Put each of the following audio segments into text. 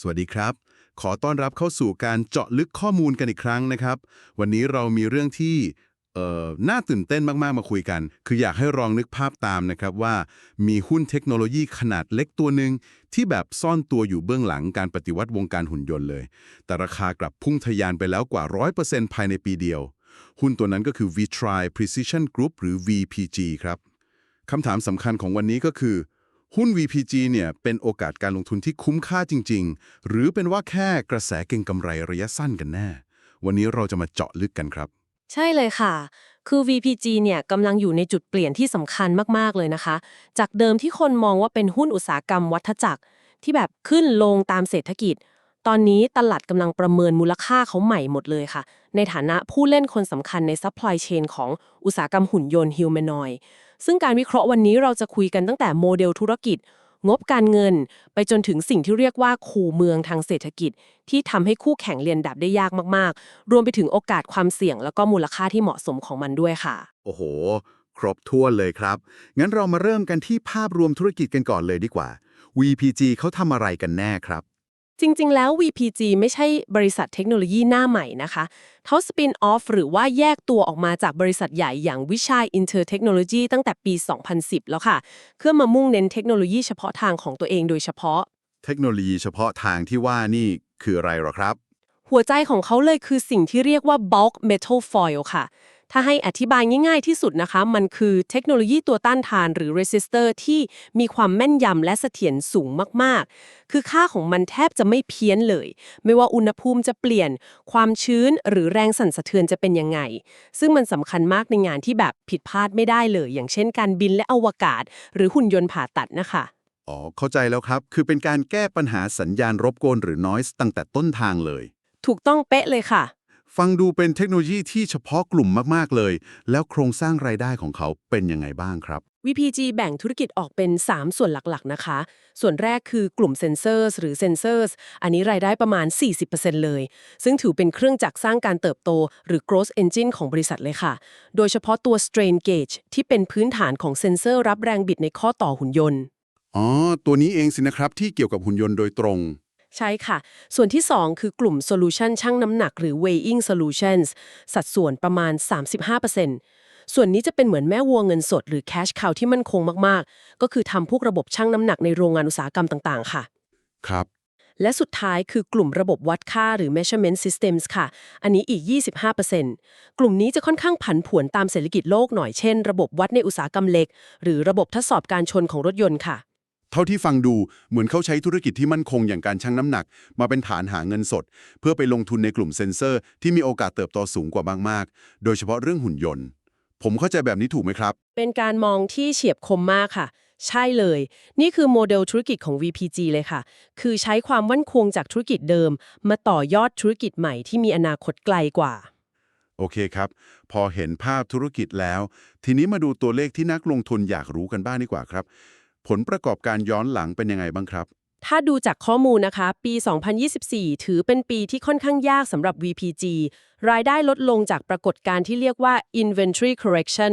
สวัสดีครับ ขอต้อนรับเข้าสู่การเจาะลึกข้อมูลกันอีกครั้งนะครับ วันนี้เรามีเรื่องที่เอ่อน่าตื่นเต้นมาก ๆ มาคุยกัน คืออยากให้ลองนึกภาพตามนะครับว่ามีหุ้นเทคโนโลยีขนาดเล็กตัวหนึ่งที่แบบซ่อนตัวอยู่เบื้องหลังการปฏิวัติวงการหุ่นยนต์เลย แต่ราคากลับพุ่งทะยานไปแล้วกว่า 100%ภายในปีเดียว หุ้นตัวนั้นก็คือ Vtry Precision Group หรือ VPG ครับคำถามสำคัญของวันนี้ก็คือ หุ้น VPG เนี่ยเป็นโอกาสการลงทุนที่คุ้มค่าจริง ๆ หรือเป็นว่าแค่กระแสเก็งกำไรระยะสั้นกันแน่ วันนี้เราจะมาเจาะลึกกันครับ ใช่เลยค่ะ คือ VPG เนี่ยกำลังอยู่ในจุดเปลี่ยนที่สำคัญมาก ๆ เลยนะคะ จากเดิมที่คนมองว่าเป็นหุ้นอุตสาหกรรมวัฏจักร ที่แบบขึ้นลงตามเศรษฐกิจ ตอนนี้ตลาดกำลังประเมินมูลค่าเขาใหม่หมดเลยค่ะ ในฐานะผู้เล่นคนสำคัญในซัพพลายเชนของอุตสาหกรรมหุ่นยนต์ฮิวแมนอย ซึ่งการวิเคราะห์วันนี้เราจะคุยกันตั้งแต่โมเดลธุรกิจ งบการเงิน ไปจนถึงสิ่งที่เรียกว่าคูเมืองทางเศรษฐกิจ ที่ทำให้คู่แข่งเรียนดับได้ยากมากๆ รวมไปถึงโอกาสความเสี่ยง แล้วก็มูลค่าที่เหมาะสมของมันด้วยค่ะ โอ้โห ครบถ้วนเลยครับ งั้นเรามาเริ่มกันที่ภาพรวมธุรกิจกันก่อนเลยดีกว่า VPG เขาทำอะไรกันแน่ครับ จริง ๆ แล้ว VPG ไม่ใช่บริษัทเทคโนโลยีหน้าใหม่นะคะ เขาสปินออฟหรือว่าแยกตัวออกมาจากบริษัทใหญ่อย่างวิชัยอินเตอร์เทคโนโลยีตั้งแต่ปี 2010 แล้วค่ะ เพื่อมามุ่งเน้นเทคโนโลยีเฉพาะทางของตัวเองโดยเฉพาะ เทคโนโลยีเฉพาะทางที่ว่านี่คืออะไรหรอครับ หัวใจของเขาเลยคือสิ่งที่เรียกว่า bulk metal foil ค่ะ ถ้าให้อธิบายง่ายๆที่สุดนะคะ มันคือเทคโนโลยีตัวต้านทานหรือ resistor ที่มีความแม่นยำและเสถียรสูงมากๆ คือค่าของมันแทบจะไม่เพี้ยนเลย ไม่ว่าอุณหภูมิจะเปลี่ยน ความชื้นหรือแรงสั่นสะเทือนจะเป็นยังไง ซึ่งมันสำคัญมากในงานที่แบบผิดพลาดไม่ได้เลย อย่างเช่น การบินและอวกาศ หรือหุ่นยนต์ผ่าตัดนะคะอ๋อเข้าใจแล้วครับ คือเป็นการแก้ปัญหาสัญญาณรบกวนหรือ noise ตั้งแต่ต้นทางเลย ถูกต้องเป๊ะเลยค่ะ ฟังดูเป็นเทคโนโลยีที่เฉพาะกลุ่มมาก ๆ เลย แล้วโครงสร้างรายได้ของเขาเป็นยังไงบ้างครับ VPG แบ่งธุรกิจออกเป็น 3 ส่วนหลัก ๆ นะคะ ส่วนแรกคือกลุ่มเซนเซอร์หรือเซนเซอร์อันนี้รายได้ประมาณ 40%เลย ซึ่งถือเป็นเครื่องจักรสร้างการเติบโต หรือ growth engine ของบริษัทเลยค่ะ โดยเฉพาะตัว strain gauge ที่เป็นพื้นฐานของเซนเซอร์รับแรงบิดในข้อต่อหุ่นยนต์ อ๋อ ตัวนี้เองสินะครับที่เกี่ยวกับหุ่นยนต์โดยตรง ใช่ค่ะ ส่วนที่ 2 คือกลุ่ม Solution ชั่งน้ำหนักหรือ Weighing Solutions สัดส่วนประมาณ 35%ส่วนนี้จะเป็นเหมือนแม่วัวเงินสดหรือ Cash Cow ที่มั่นคงมาก ๆ ก็คือทำพวกระบบชั่งน้ำหนักในโรงงานอุตสาหกรรมต่าง ๆ ค่ะ ครับ และสุดท้ายคือกลุ่มระบบวัดค่าหรือ measurement systems ค่ะ อันนี้อีก 25%กลุ่มนี้จะค่อนข้างผันผวนตามเศรษฐกิจโลกหน่อยเช่น ระบบวัดในอุตสาหกรรมเล็ก หรือระบบทดสอบการชนของรถยนต์ค่ะ เท่าที่ฟังดูเหมือนเขาใช้ธุรกิจที่มั่นคงอย่างการชั่งน้ำหนัก มาเป็นฐานหาเงินสด เพื่อไปลงทุนในกลุ่มเซ็นเซอร์ ที่มีโอกาสเติบโตสูงกว่ามากๆ โดยเฉพาะเรื่องหุ่นยนต์ ผมเข้าใจแบบนี้ถูกไหมครับ เป็นการมองที่เฉียบคมมากค่ะ ใช่เลย นี่คือโมเดลธุรกิจของ VPG เลยค่ะ คือใช้ความมั่นคงจากธุรกิจเดิม มาต่อยอดธุรกิจใหม่ที่มีอนาคตไกลกว่าโอเคครับ พอเห็นภาพธุรกิจแล้ว ทีนี้มาดูตัวเลขที่นักลงทุนอยากรู้กันบ้างดีกว่าครับ ผลประกอบการย้อนหลังเป็นยังไงบ้างครับ ถ้าดูจากข้อมูลนะคะ ปี 2024 ถือเป็นปีที่ค่อนข้างยากสำหรับ VPG รายได้ลดลงจากปรากฏการณ์ที่เรียกว่า inventory correction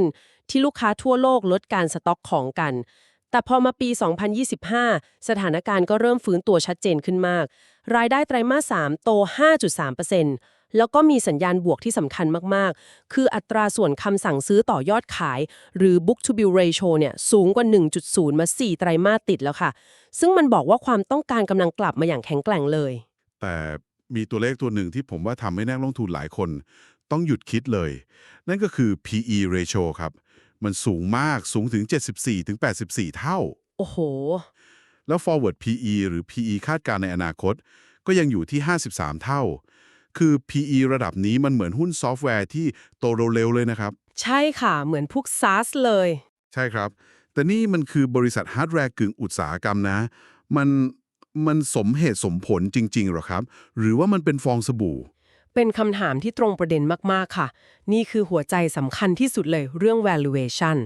ที่ลูกค้าทั่วโลกลดการสต็อกของกัน แต่พอมาปี 2025 สถานการณ์ก็เริ่มฟื้นตัวชัดเจนขึ้นมาก รายได้ไตรมาส 3 โต 5.3% แล้วก็มีสัญญาณบวกที่สำคัญมาก ๆ คืออัตราส่วนคำสั่งซื้อต่อยอดขาย หรือ book to bill ratio เนี่ยสูงกว่า 1.0 มา 4 ไตรมาสติดแล้วค่ะ ซึ่งมันบอกว่าความต้องการกำลังกลับมาอย่างแข็งแกร่งเลย แต่มีตัวเลขตัวหนึ่งที่ผมว่าทำให้นักลงทุนหลายคน ต้องหยุดคิดเลย นั่นก็คือ PE ratio ครับ มันสูงมากสูงถึง 74-84 เท่า โอ้โห แล้ว forward PE หรือ PE คาดการณ์ในอนาคต ก็ยังอยู่ที่ 53 เท่า คือ PE ระดับนี้มันเหมือนหุ้นซอฟต์แวร์ที่โตเร็วๆเลยนะครับ ใช่ค่ะ เหมือนพวก SaaS เลย ใช่ครับ แต่นี่มันคือบริษัทฮาร์ดแวร์กึ่งอุตสาหกรรมนะ มันมันสมเหตุสมผลจริงๆหรอครับ หรือว่ามันเป็นฟองสบู่ เป็นคำถามที่ตรงประเด็นมากๆค่ะ นี่คือหัวใจสำคัญที่สุดเลยเรื่อง valuation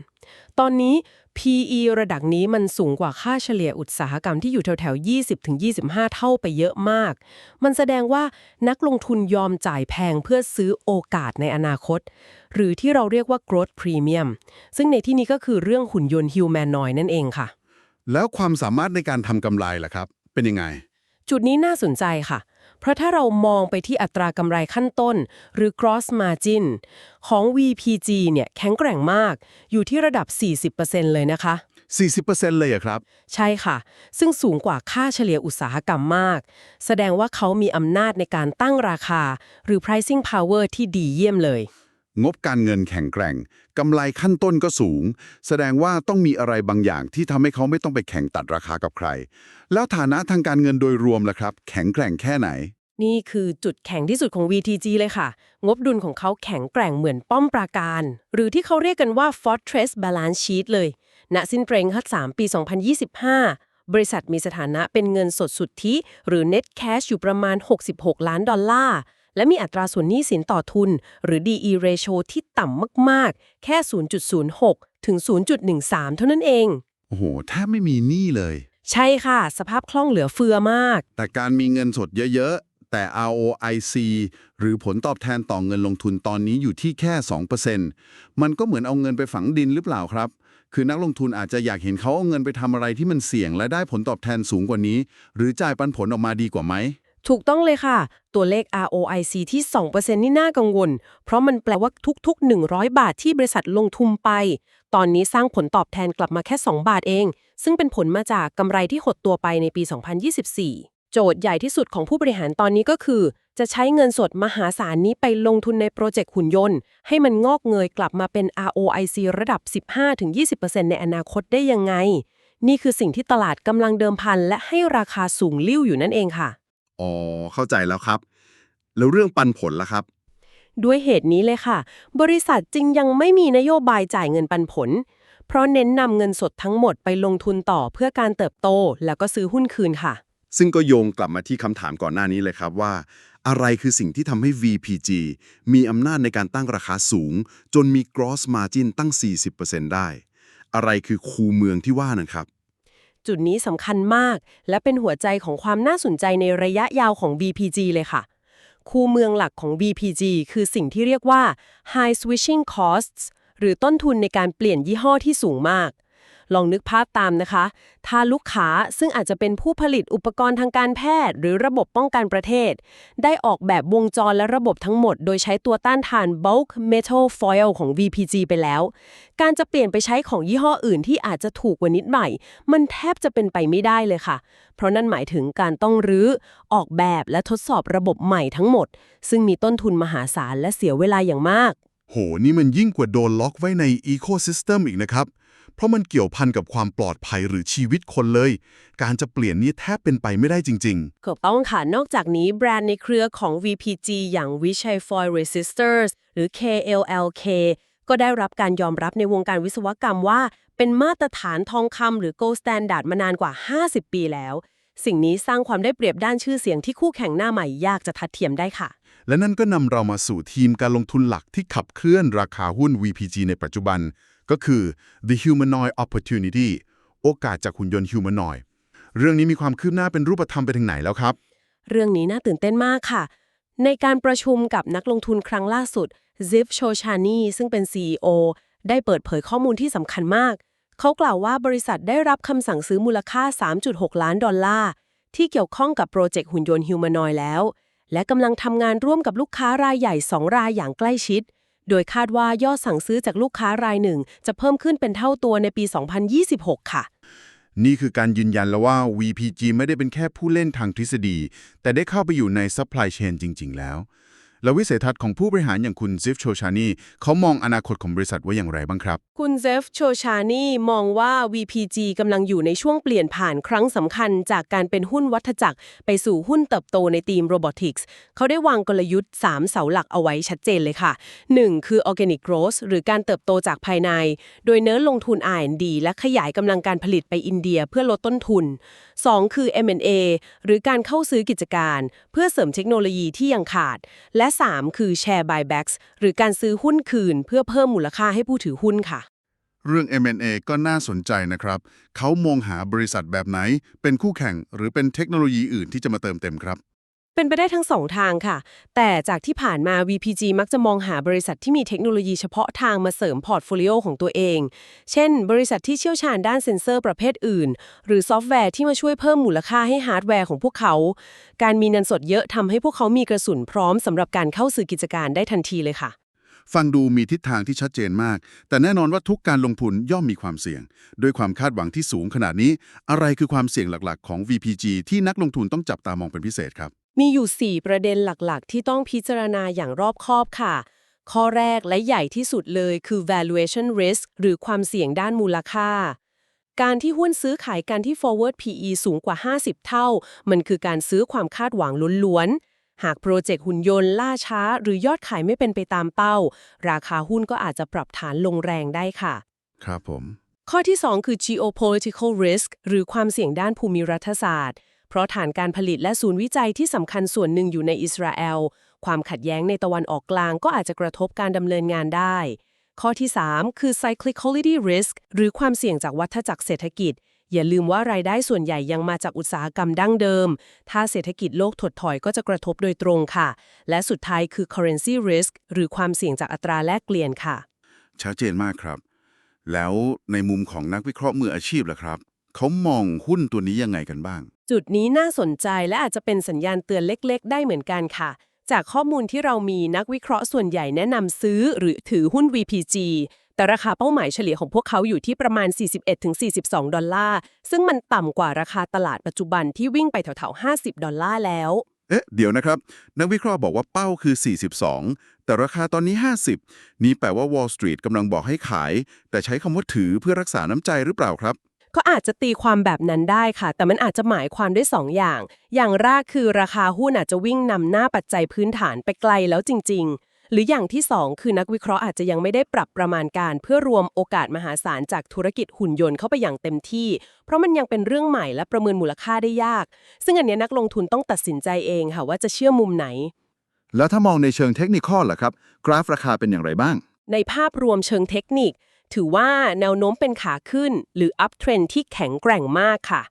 ตอนนี้ PE ระดับนี้มันสูงกว่าค่าเฉลี่ยอุตสาหกรรมที่อยู่แถวๆ 20-25 เท่าไปเยอะมาก มันแสดงว่านักลงทุนยอมจ่ายแพงเพื่อซื้อโอกาสในอนาคต หรือที่เราเรียกว่า growth premium ซึ่งในที่นี้ก็คือเรื่องหุ่นยนต์ humanoid นั่นเองค่ะ แล้วความสามารถในการทำกำไรล่ะครับ เป็นยังไง จุดนี้น่าสนใจค่ะเพ ราะถ้าเรามองไปที่อัตรากำไรขั้นต้น หรือ gross margin ของ VPG เนี่ยแข็งแกร่งมาก อยู่ที่ระดับ 40%เลยนะคะ 40%เลยเหรอะครับ ใช่ค่ะ ซึ่งสูงกว่าค่าเฉลี่ยอุตสาหกรรมมาก แสดงว่าเขามีอำนาจในการตั้งราคา หรือ pricing power ที่ดีเยี่ยมเลย งบการเงินแข็งแกร่งกำไรขั้นต้นก็สูง แสดงว่าต้องมีอะไรบางอย่างที่ทำให้เขาไม่ต้องไปแข่งตัดราคากับใคร แล้วฐานะทางการเงินโดยรวมล่ะครับ แข็งแกร่งแค่ไหน นี่คือจุดแข็งที่สุดของ VTG เลยค่ะ งบดุลของเขาแข็งแกร่งเหมือนป้อมปราการ หรือที่เขาเรียกกันว่า Fortress Balance Sheet เลย ณ สิ้นเปรงคัด3ปี 2025 บริษัทมีสถานะเป็นเงินสดสุทธิ หรือ Net Cash อยู่ประมาณ 66 ล้านดอลลาร์ และมีอัตราส่วนหนี้สินต่อทุน หรือ DE ratio ที่ต่ำมาก ๆ แค่ 0.06 ถึง 0.13 เท่านั้นเอง โอ้โหแทบไม่มีหนี้เลย ใช่ค่ะ สภาพคล่องเหลือเฟือมาก แต่การมีเงินสดเยอะๆ แต่ ROIC หรือผลตอบแทนต่อเงินลงทุนตอนนี้อยู่ที่แค่ 2%มันก็เหมือนเอาเงินไปฝังดินหรือเปล่าครับ คือนักลงทุนอาจจะอยากเห็นเขาเอาเงินไปทำอะไรที่มันเสี่ยงและได้ผลตอบแทนสูงกว่านี้ หรือจ่ายปันผลออกมาดีกว่าไหม ถูกต้องเลยค่ะ ตัวเลข ROIC ที่ 2%นี่น่ากังวล เพราะมันแปลว่าทุก ๆ 100 บาทที่บริษัทลงทุนไป ตอนนี้สร้างผลตอบแทนกลับมาแค่ 2 บาทเอง ซึ่งเป็นผลมาจากกำไรที่หดตัวไปในปี 2024 โจทย์ใหญ่ที่สุดของผู้บริหารตอนนี้ก็คือ จะใช้เงินสดมหาศาลนี้ไปลงทุนในโปรเจกต์หุ่นยนต์ ให้มันงอกเงยกลับมาเป็น ROIC ระดับ 15-20%ในอนาคตได้ยังไง นี่คือสิ่งที่ตลาดกำลังเดิมพัน และให้ราคาสูงลิ่วอยู่นั่นเองค่ะ อ๋อ เข้าใจแล้วครับ แล้วเรื่องปันผลล่ะครับ ด้วยเหตุนี้เลยค่ะ บริษัทจึงยังไม่มีนโยบายจ่ายเงินปันผล เพราะเน้นนำเงินสดทั้งหมดไปลงทุนต่อเพื่อการเติบโต แล้วก็ซื้อหุ้นคืนค่ะ ซึ่งก็โยงกลับมาที่คำถามก่อนหน้านี้เลยครับว่า อะไรคือสิ่งที่ทำให้ VPG มีอำนาจในการตั้งราคาสูง จนมี gross margin ตั้ง 40%ได้ อะไรคือคูเมืองที่ว่านะครับจุดนี้สำคัญมาก และเป็นหัวใจของความน่าสนใจในระยะยาวของ VPG เลยค่ะ คูเมืองหลักของ VPG คือสิ่งที่เรียกว่า high switching costs หรือต้นทุนในการเปลี่ยนยี่ห้อที่สูงมาก ลองนึกภาพตามนะคะ ถ้าลูกค้าซึ่งอาจจะเป็นผู้ผลิตอุปกรณ์ทางการแพทย์ หรือระบบป้องกันประเทศ ได้ออกแบบวงจรและระบบทั้งหมด โดยใช้ตัวต้านทาน bulk metal foil ของ VPG ไปแล้ว การจะเปลี่ยนไปใช้ของยี่ห้ออื่นที่อาจจะถูกกว่านิดใหม่มันแทบจะเป็นไปไม่ได้เลยค่ะ เพราะนั่นหมายถึงการต้องรื้อออกแบบและทดสอบระบบใหม่ทั้งหมด ซึ่งมีต้นทุนมหาศาลและเสียเวลาอย่างมาก โห นี่มันยิ่งกว่าโดนล็อกไว้ในอีโค y ิสเต็มอีกนะครับ เพราะมันเกี่ยวพันกับความปลอดภัยหรือชีวิตคนเลย การจะเปลี่ยนนี้แทบเป็นไปไม่ได้จริงถูกต้องค่ะ นอกจากนี้แบรนด์ในเครือของ VPG อย่าง Vichy Foil Resistors หรือ KLLK ก็ได้รับการยอมรับในวงการวิศวกรรมว่า เป็นมาตรฐานทองคำหรือ Gold Standard มานานกว่า 50 ปีแล้ว สิ่งนี้สร้างความได้เปรียบด้านชื่อเสียงที่คู่แข่งหน้าใหม่ยากจะทัดเทียมได้ค่ะๆและนั่นก็นำเรามาสู่ทีมการลงทุนหลักที่ขับเคลื่อนราคาหุ้น VPG ในปัจจุบัน ก็คือ The Humanoid Opportunity โอกาสจากหุ่นยนต์ Humanoid เรื่องนี้มีความคืบหน้าเป็นรูปธรรมไปถึงไหนแล้วครับ เรื่องนี้น่าตื่นเต้นมากค่ะ ในการประชุมกับนักลงทุนครั้งล่าสุด Ziv Shoshani ซึ่งเป็น CEO ได้เปิดเผยข้อมูลที่สำคัญมาก เขากล่าวว่าบริษัทได้รับคำสั่งซื้อมูลค่า 3.6 ล้านดอลลาร์ ที่เกี่ยวข้องกับโปรเจกต์หุ่นยนต์ฮิวแมนอยแล้ว และกำลังทำงานร่วมกับลูกค้ารายใหญ่ 2 รายอย่างใกล้ชิด โดยคาดว่ายอดสั่งซื้อจากลูกค้ารายหนึ่ง จะเพิ่มขึ้นเป็นเท่าตัวในปี 2026 ค่ะ นี่คือการยืนยันแล้วว่า VPG ไม่ได้เป็นแค่ผู้เล่นทางทฤษฎี แต่ได้เข้าไปอยู่ในซัพพลายเชนจริง ๆ แล้ว แล้ววิสัยทัศน์ของผู้บริหารอย่างคุณเซฟโชชานีเขามองอนาคตของบริษัทไว้อย่างไรบ้างครับ คุณเซฟโชชานีมองว่า VPG กำลังอยู่ในช่วงเปลี่ยนผ่านครั้งสำคัญจากการเป็นหุ้นวัฏจักร ไปสู่หุ้นเติบโตในทีม Robotics เขาได้วางกลยุทธ์ 3 เสาหลักเอาไว้ชัดเจนเลยค่ะ 1. คือ Organic Growth หรือการเติบโตจากภายใน โดยเนื้อลงทุน R&D และขยายกำลังการผลิตไปอินเดียเพื่อลดต้นทุน 2. คือ M&A หรือการเข้าซื้อกิจการ เพื่อเสริมเทคโนโลยีที่ยังขาด และ3 คือ Share Buybacks หรือการซื้อหุ้นคืนเพื่อเพิ่มมูลค่าให้ผู้ถือหุ้นค่ะ เรื่อง M&A ก็น่าสนใจนะครับ เขามองหาบริษัทแบบไหน เป็นคู่แข่งหรือเป็นเทคโนโลยีอื่นที่จะมาเติมเต็มครับ เป็นไปได้ทั้งสองทางค่ะ แต่จากที่ผ่านมา VPG มักจะมองหาบริษัทที่มีเทคโนโลยีเฉพาะทางมาเสริมพอร์ตโฟลิโอของตัวเอง เช่น บริษัทที่เชี่ยวชาญด้านเซ็นเซอร์ประเภทอื่น หรือซอฟต์แวร์ที่มาช่วยเพิ่มมูลค่าให้ฮาร์ดแวร์ของพวกเขา การมีเงินสดเยอะทำให้พวกเขามีกระสุนพร้อมสำหรับการเข้าสื่อกิจการได้ทันทีเลยค่ะฟังดูมีทิศทางที่ชัดเจนมาก แต่แน่นอนว่าทุกการลงทุนย่อมมีความเสี่ยง ด้วยความคาดหวังที่สูงขนาดนี้ อะไรคือความเสี่ยงหลักๆ ของ VPG ที่นักลงทุนต้องจับตามองเป็นพิเศษครับ มีอยู่ 4 ประเด็นหลักๆ ที่ต้องพิจารณาอย่างรอบคอบค่ะ ข้อแรกและใหญ่ที่สุดเลยคือ valuation risk หรือความเสี่ยงด้านมูลค่า การที่หุ้นซื้อขายกันที่ forward PE สูงกว่า 50 เท่า มันคือการซื้อความคาดหวังล้วนๆ หากโปรเจกต์หุ่นยนต์ล่าช้า หรือยอดขายไม่เป็นไปตามเป้า ราคาหุ้นก็อาจจะปรับฐานลงแรงได้ค่ะ ครับผม ข้อที่ 2 คือ geopolitical risk หรือความเสี่ยงด้านภูมิรัฐศาสตร์ เพราะฐานการผลิตและศูนย์วิจัยที่สำคัญส่วนหนึ่งอยู่ในอิสราเอล ความขัดแย้งในตะวันออกกลางก็อาจจะกระทบการดำเนินงานได้ ข้อที่ 3 คือ cyclicality risk หรือความเสี่ยงจากวัฏจักรเศรษฐกิจ อย่าลืมว่ารายได้ส่วนใหญ่ยังมาจากอุตสาหกรรมดั้งเดิม ถ้าเศรษฐกิจโลกถดถอยก็จะกระทบโดยตรงค่ะ และสุดท้ายคือ currency risk หรือความเสี่ยงจากอัตราแลกเปลี่ยนค่ะ ชัดเจนมากครับ แล้วในมุมของนักวิเคราะห์มืออาชีพล่ะครับ เขามองหุ้นตัวนี้ยังไงกันบ้าง จุดนี้น่าสนใจและอาจจะเป็นสัญญาณเตือนเล็ก ๆ ได้เหมือนกันค่ะ จากข้อมูลที่เรามีนักวิเคราะห์ส่วนใหญ่แนะนำซื้อหรือถือหุ้น VPG แต่ราคาเป้าหมายเฉลี่ยของพวกเขาอยู่ที่ประมาณ 41-42 ดอลลาร์ ซึ่งมันต่ำกว่าราคาตลาดปัจจุบันที่วิ่งไปแถวๆ 50 ดอลลาร์แล้ว เอ๊ะ เดี๋ยวนะครับ นักวิเคราะห์บอกว่าเป้าคือ 42 แต่ราคาตอนนี้ 50 นี่แปลว่า Wall Street กำลังบอกให้ขาย แต่ใช้คำว่าถือเพื่อรักษาน้ำใจหรือเปล่าครับ ก็อาจจะตีความแบบนั้นได้ค่ะ แต่มันอาจจะหมายความได้สองอย่าง อย่างแรกคือราคาหุ้นอาจจะวิ่งนำหน้าปัจจัยพื้นฐานไปไกลแล้วจริง ๆ หรืออย่างที่สองคือนักวิเคราะห์อาจจะยังไม่ได้ปรับประมาณการ เพื่อรวมโอกาสมหาศาลจากธุรกิจหุ่นยนต์เข้าไปอย่างเต็มที่ เพราะมันยังเป็นเรื่องใหม่และประเมินมูลค่าได้ยาก ซึ่งอันเนี้ยนักลงทุนต้องตัดสินใจเองค่ะว่าจะเชื่อมุมไหน แล้วถ้ามองในเชิงเทคนิคอลล่ะครับ กราฟราคาเป็นอย่างไรบ้าง ในภาพรวมเชิงเทคนิค ถือว่าแนวโน้มเป็นขาขึ้น หรือ up trend ที่แข็งแกร่งมากค่ะ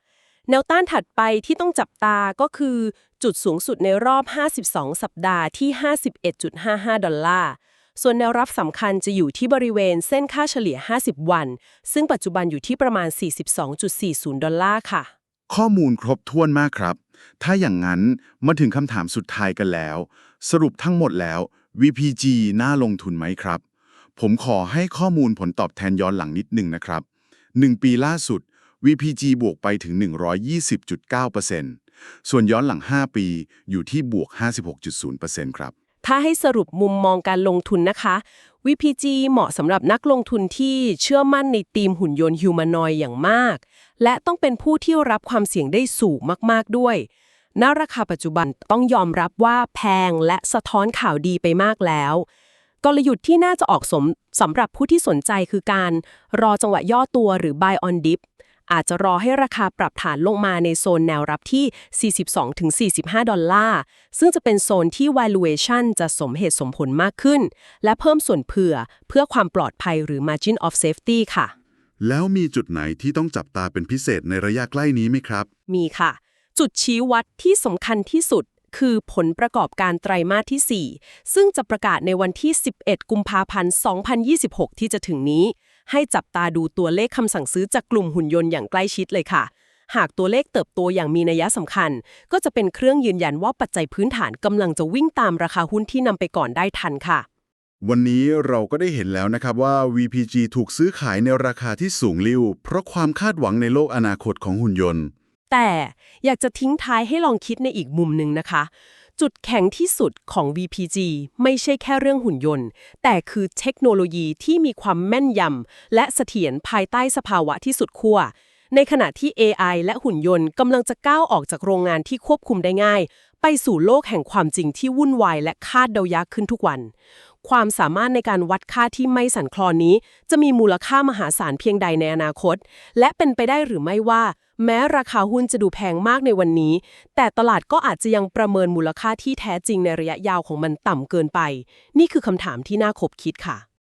แนวต้านถัดไปที่ต้องจับตาก็คือจุดสูงสุดในรอบ 52 สัปดาห์ที่ 51.55 ดอลลาร์ ส่วนแนวรับสำคัญจะอยู่ที่บริเวณเส้นค่าเฉลี่ย 50 วัน ซึ่งปัจจุบันอยู่ที่ประมาณ 42.40 ดอลลาร์ค่ะ ข้อมูลครบถ้วนมากครับ ถ้าอย่างนั้นมาถึงคำถามสุดท้ายกันแล้ว สรุปทั้งหมดแล้ว VPG น่าลงทุนไหมครับ ผมขอให้ข้อมูลผลตอบแทนย้อนหลังนิดหนึ่งนะครับ 1 ปีล่าสุด VPG บวกไปถึง 120.9%ส่วนย้อนหลัง 5 ปีอยู่ที่บวก 56.0%ครับ ถ้าให้สรุปมุมมองการลงทุนนะคะ VPG เหมาะสำหรับนักลงทุนที่เชื่อมั่นในธีมหุ่นยนต์ฮิวแมนอยอย่างมาก และต้องเป็นผู้ที่รับความเสี่ยงได้สูงมากๆด้วยณราคาปัจจุบันต้องยอมรับว่าแพงและสะท้อนข่าวดีไปมากแล้ว กลยุทธ์ที่น่าจะออกสมสำหรับผู้ที่สนใจคือการรอจังหวะย่อตัวหรือ buy on dip อาจจะรอให้ราคาปรับฐานลงมาในโซนแนวรับที่ 42-45 ดอลลาร์ ซึ่งจะเป็นโซนที่ valuation จะสมเหตุสมผลมากขึ้น และเพิ่มส่วนเผื่อเพื่อความปลอดภัยหรือ margin of safety ค่ะ แล้วมีจุดไหนที่ต้องจับตาเป็นพิเศษในระยะใกล้นี้ไหมครับ มีค่ะ จุดชี้วัดที่สำคัญที่สุด คือผลประกอบการไตรมาสที่ 4 ซึ่งจะประกาศในวันที่ 11 กุมภาพันธ์ 2026 ที่จะถึงนี้ ให้จับตาดูตัวเลขคำสั่งซื้อจากกลุ่มหุ่นยนต์อย่างใกล้ชิดเลยค่ะ หากตัวเลขเติบโตอย่างมีนัยสำคัญ ก็จะเป็นเครื่องยืนยันว่าปัจจัยพื้นฐานกำลังจะวิ่งตามราคาหุ้นที่นำไปก่อนได้ทันค่ะวันนี้เราก็ได้เห็นแล้วนะครับว่า VPG ถูกซื้อขายในราคาที่สูงลิ่วเพราะความคาดหวังในโลกอนาคตของหุ่นยนต์ แต่อยากจะทิ้งท้ายให้ลองคิดในอีกมุมหนึ่งนะคะ จุดแข็งที่สุดของ VPG ไม่ใช่แค่เรื่องหุ่นยนต์ แต่คือเทคโนโลยีที่มีความแม่นยำและเสถียรภายใต้สภาวะที่สุดขั้วในขณะที่ AI และหุ่นยนต์กำลังจะก้าวออกจากโรงงานที่ควบคุมได้ง่าย ไปสู่โลกแห่งความจริงที่วุ่นวายและคาดเดายากขึ้นทุกวัน ความสามารถในการวัดค่าที่ไม่สั่นคลอนนี้ จะมีมูลค่ามหาศาลเพียงใดในอนาคต และเป็นไปได้หรือไม่ว่า แม้ราคาหุ้นจะดูแพงมากในวันนี้ แต่ตลาดก็อาจจะยังประเมินมูลค่าที่แท้จริงในระยะยาวของมันต่ำเกินไป นี่คือคำถามที่น่าคบคิดค่ะ